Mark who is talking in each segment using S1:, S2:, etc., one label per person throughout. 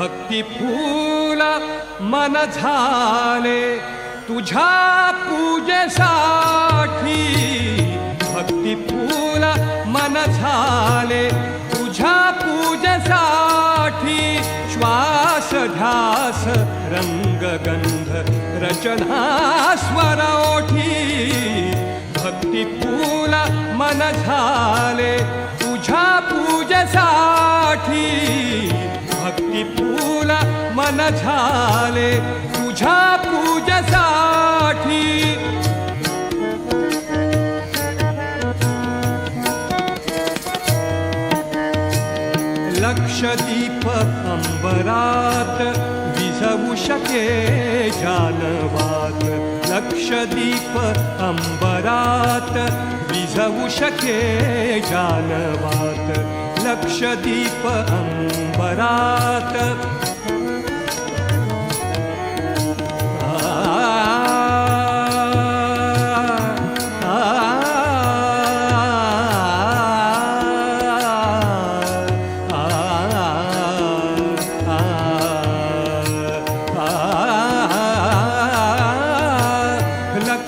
S1: भक्ती फूल मन झाले तुझ्या पूजेसाठी. भक्ती फूल मन झाले तुझ्या पूजेसाठी. श्वास ध्यास रंगगंध रचना स्वर ओठी. भक्ती फूल मन झाले तुझ्या पूजेसाठी. भक्ती फुला मन झाले तुझ्या पूजेसाठी. लक्षदीप अंबरात विझवू शके जानवात. लक्षदीप अंबरात विझवू शके जानवात. लक्षदीप अम्बरात्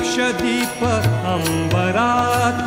S1: आक्षीप अम्बरात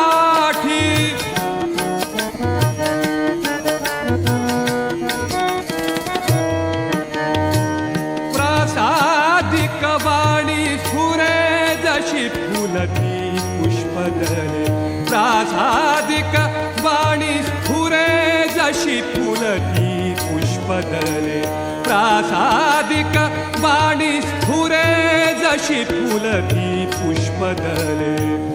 S1: प्रासादिक फुरे जशी फुलती पुष्पदरे. प्रासादिक वाणी फुरे जशी फुलती पुष्पदरे. प्रासादिक वाणी फुरे जशी फुलती पुष्पदले